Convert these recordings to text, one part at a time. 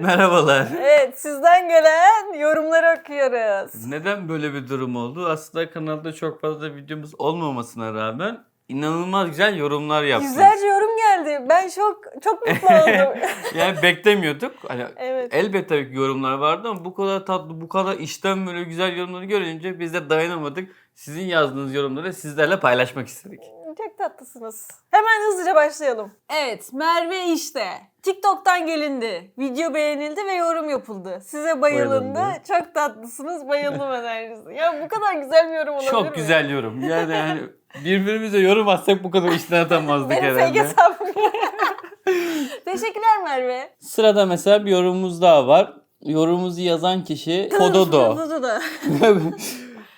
Merhabalar. Evet sizden gelen yorumları okuyoruz. Neden böyle bir durum oldu? Aslında kanalda çok fazla videomuz olmamasına rağmen inanılmaz güzel yorumlar yaptınız. Yüzlerce yorum geldi. Ben çok çok mutlu oldum. yani beklemiyorduk. Hani evet. elbette tabii ki yorumlar vardı ama bu kadar tatlı, bu kadar işten böyle güzel yorumları görünce biz de dayanamadık. Sizin yazdığınız yorumları sizlerle paylaşmak istedik. Çok tatlısınız. Hemen hızlıca başlayalım. Evet Merve işte. TikTok'tan gelindi. Video beğenildi ve yorum yapıldı. Size bayılındı. Bayılındı. Çok tatlısınız. Bayıldım enerjisi. Ya bu kadar güzel bir yorum olabilir mi? Çok güzel yorum. Yani hani birbirimize yorum atsak bu kadar işten atamazdık Benim herhalde. hesabım. Teşekkürler Merve. Sırada mesela bir yorumumuz daha var. Yorumumuzu yazan kişi Kododo. Kododo.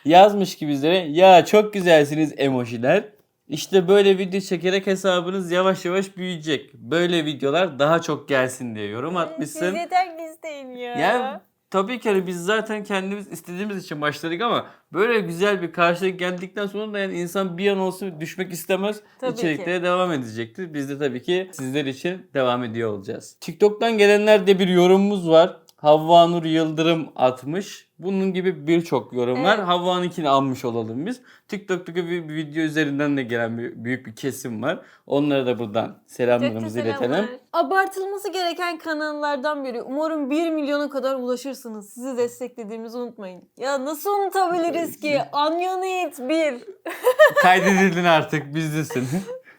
Yazmış ki bizlere ya çok güzelsiniz emojiler. İşte böyle video çekerek hesabınız yavaş yavaş büyüyecek. Böyle videolar daha çok gelsin diye yorum Siz atmışsın. yeter ki isteyin ya. Yani tabii ki hani biz zaten kendimiz istediğimiz için başladık ama böyle güzel bir karşılık geldikten sonra da yani insan bir an olsun düşmek istemez. Tabii İçeriklere devam edecektir. Biz de tabii ki sizler için devam ediyor olacağız. TikTok'tan gelenlerde bir yorumumuz var. Havva Nur Yıldırım atmış. Bunun gibi birçok yorum var. Evet. Havva'nınkini almış olalım biz. TikTok'taki bir video üzerinden de gelen bir, büyük bir kesim var. Onlara da buradan Çok da selamlarımızı iletelim. selamlar. Abartılması gereken kanallardan biri. Umarım 1 milyona kadar ulaşırsınız. Sizi desteklediğimizi unutmayın. Ya nasıl unutabiliriz ki? Onion Eat 1. Kaydedildin artık bizdesin.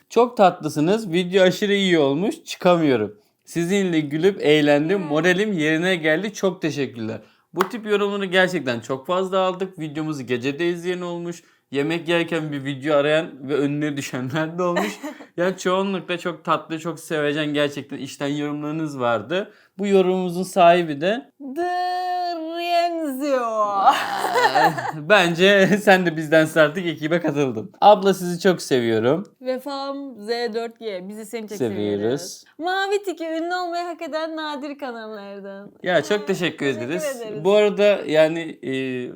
Çok tatlısınız. Video aşırı iyi olmuş. Çıkamıyorum. Sizinle gülüp eğlendim. Moralim yerine geldi. Çok teşekkürler. Bu tip yorumları gerçekten çok fazla aldık. Videomuzu gecede izleyen olmuş. Yemek yerken bir video arayan ve önüne düşenler de olmuş. yani çoğunlukla çok tatlı, çok sevecen gerçekten işten yorumlarınız vardı. Bu yorumumuzun sahibi de Rienzo. bence sen de bizden artık ekibe katıldın. Abla sizi çok seviyorum. Vefam Z4G. Bizi seni çok seviyoruz. Seviyoruz. Mavi Tiki ünlü olmayı hak eden nadir kanallardan. Ya çok teşekkür, Teşekkür ederiz. ederiz. Bu arada yani e,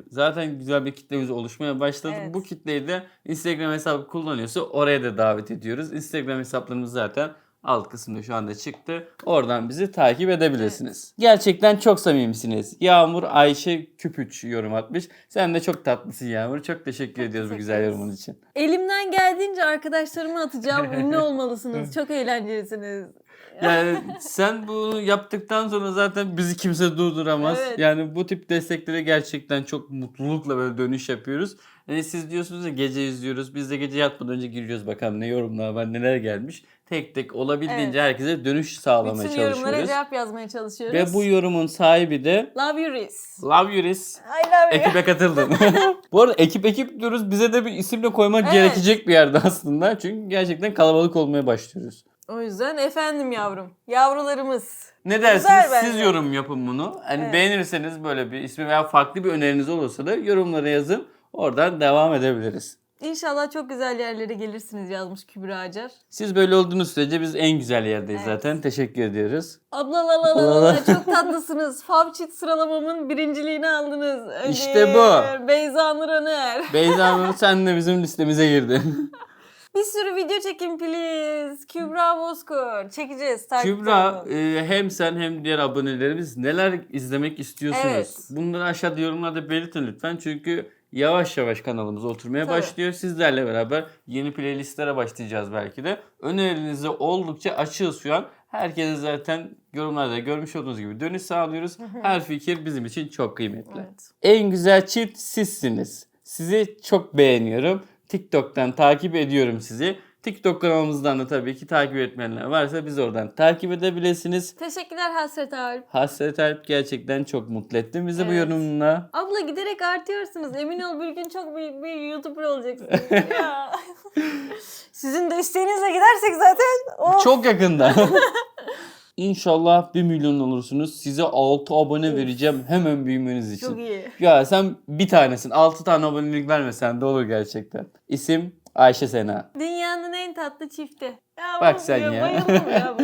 zaten güzel bir kitlemiz oluşmaya başladı. Evet. Bu kitleyi de Instagram hesabı kullanıyorsa oraya da davet ediyoruz. Instagram hesaplarımız zaten alt kısımda şu anda çıktı. Oradan bizi takip edebilirsiniz. Gerçekten çok samimisiniz. Yağmur Ayşe Küpüç yorum atmış. Sen de çok tatlısın Yağmur. Çok teşekkür ediyoruz bu güzel ederiz. yorumun için. Elimden geldiğince arkadaşlarıma atacağım. Ünlü olmalısınız. Çok eğlencelisiniz. Yani sen bunu yaptıktan sonra zaten bizi kimse durduramaz. Evet. Yani bu tip desteklere gerçekten çok mutlulukla böyle dönüş yapıyoruz. Yani siz diyorsunuz ya gece izliyoruz. Biz de gece yatmadan önce giriyoruz bakalım ne yorumlar var neler gelmiş. Tek tek olabildiğince herkese dönüş sağlamaya Bütün yorumlara çalışıyoruz. cevap yazmaya çalışıyoruz. Ve bu yorumun sahibi de Love you Riz. Love You Riz. I love you. Ekibe katıldın. Bu arada ekip ekip diyoruz. Bize de bir isimle koymak Evet. gerekecek bir yerde aslında. Çünkü gerçekten kalabalık olmaya başlıyoruz. O yüzden efendim yavrum. Yavrularımız. Ne dersiniz? Güzel Siz bence. yorum yapın bunu. Hani Evet. beğenirseniz böyle bir ismi veya farklı bir öneriniz olursa da yorumlara yazın. Oradan devam edebiliriz. İnşallah çok güzel yerlere gelirsiniz yazmış Kübra Acar. Siz böyle olduğunuz sürece biz en güzel yerdeyiz Evet. zaten. Teşekkür ediyoruz. Abla la la la çok tatlısınız. Favçit sıralamamın birinciliğini aldınız. İşte bu. Beyza Nur Öner. Beyza Nur sen de bizim listemize girdin. Bir sürü video çekin please. Kübra Bozkurt. Çekeceğiz. takipte Kübra e, hem sen hem diğer abonelerimiz neler izlemek istiyorsunuz? Evet. Bunları aşağıda yorumlarda belirtin lütfen. Çünkü yavaş yavaş kanalımıza oturmaya Tabii. başlıyor. Sizlerle beraber yeni playlistlere başlayacağız belki de. Önerilerinizi oldukça açığız şu an. Herkese zaten yorumlarda görmüş olduğunuz gibi dönüş sağlıyoruz. Her fikir bizim için çok kıymetli. Evet. En güzel çift sizsiniz. Sizi çok beğeniyorum. TikTok'tan takip ediyorum sizi. TikTok kanalımızdan da tabii ki takip etmeyenler varsa biz oradan takip edebilirsiniz. Teşekkürler Hasret Alp. Hasret Alp gerçekten çok mutlu ettin bizi bu Evet. yorumunla. Abla giderek artıyorsunuz. Emin ol bir gün çok büyük bir YouTuber olacaksınız. Sizin desteğinizle gidersek zaten o Çok yakında. İnşallah 1 milyon olursunuz. Size 6 abone vereceğim hemen büyümeniz için. çok iyi. Ya sen bir tanesin. 6 tane abonelik vermesen de olur gerçekten. İsim Ayşe Sena. Dünyanın en tatlı çifti. Ya Bak sen ya. Bayıldım ya bu.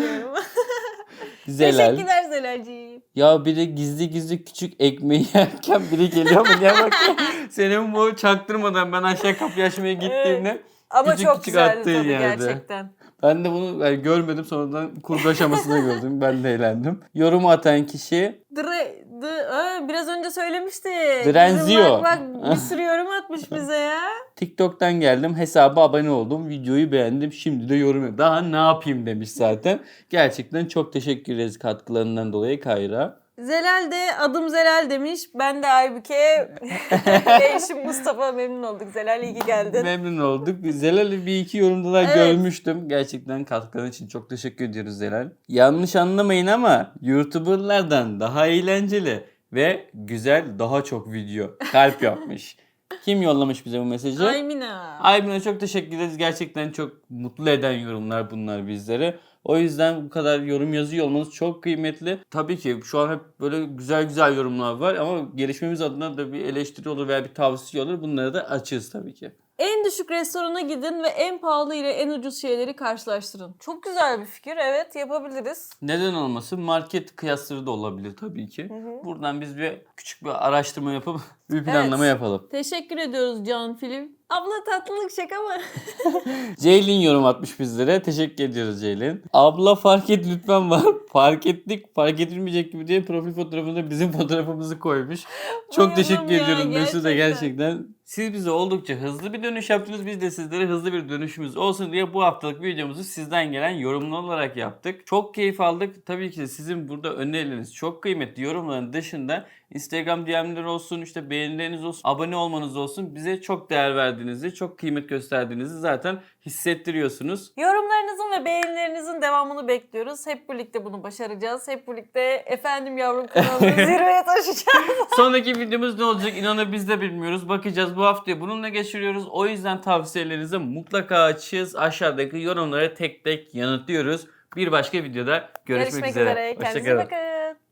Zelal. Teşekkürler Zelalciğim. Ya biri gizli gizli küçük ekmeği yerken biri geliyor mu diye bakıyor. Senin bu çaktırmadan ben aşağı kapıyı açmaya gittiğimde Ama Küçük çok küçük güzeldi attığı tabii yerde. gerçekten. Ben de bunu yani görmedim sonradan kurgu aşamasında gördüm. Ben de eğlendim. Yorumu atan kişi Dre, d- Aa, biraz önce söylemişti. Drenzio. Bak bak bir sürü yorum atmış bize ya. TikTok'tan geldim. Hesaba abone oldum. Videoyu beğendim. Şimdi de yorum yap- Daha ne yapayım demiş zaten. Gerçekten çok teşekkür ederiz katkılarından dolayı Kayra. Zelal de adım Zelal demiş. Ben de Aybüke. Eşim Mustafa memnun olduk. Zelal iyi ki geldin. Memnun olduk. Zelal'i bir iki yorumda da Evet. görmüştüm. Gerçekten katkıların için çok teşekkür ediyoruz Zelal. Yanlış anlamayın ama YouTuber'lardan daha eğlenceli ve güzel daha çok video. Kalp yapmış. Kim yollamış bize bu mesajı? Aymina. Aybin'e çok teşekkür ederiz. Gerçekten çok mutlu eden yorumlar bunlar bizleri. O yüzden bu kadar yorum yazıyor olmanız çok kıymetli. Tabii ki şu an hep böyle güzel güzel yorumlar var ama gelişmemiz adına da bir eleştiri olur veya bir tavsiye olur. Bunlara da açığız tabii ki. En düşük restorana gidin ve en pahalı ile en ucuz şeyleri karşılaştırın. Çok güzel bir fikir. Evet yapabiliriz. Neden olmasın? Market kıyasları da olabilir tabii ki. hı. Buradan biz bir küçük bir araştırma yapıp bir planlama Evet. yapalım. Teşekkür ediyoruz Can Film. Abla tatlılık şaka mı? Ceylin yorum atmış bizlere. Teşekkür ediyoruz Ceylin. Abla fark et lütfen var. Fark ettik. Fark edilmeyecek gibi diye profil fotoğrafında bizim fotoğrafımızı koymuş. Çok Uyudum teşekkür ya, ediyorum Mesut da gerçekten. gerçekten. Siz bize oldukça hızlı bir dönüş yaptınız. Biz de sizlere hızlı bir dönüşümüz olsun diye bu haftalık videomuzu sizden gelen yorumlar olarak yaptık. Çok keyif aldık. Tabii ki sizin burada önerileriniz çok kıymetli. Yorumların dışında Instagram DM'ler olsun, işte beğenileriniz olsun, abone olmanız olsun. Bize çok değer verdiğinizi, çok kıymet gösterdiğinizi zaten hissettiriyorsunuz. Yorumlarınızın ve beğenilerinizin devamını bekliyoruz. Hep birlikte bunu başaracağız. Hep birlikte efendim yavrum kanalını zirveye taşıyacağız. Sonraki videomuz ne olacak inanın biz de bilmiyoruz. Bakacağız bu haftayı bununla geçiriyoruz. O yüzden tavsiyelerinizi mutlaka açığız. Aşağıdaki yorumlara tek tek yanıtlıyoruz. Bir başka videoda görüşmek, Görüşmek üzere. üzere. Hoşçakalın. bakın.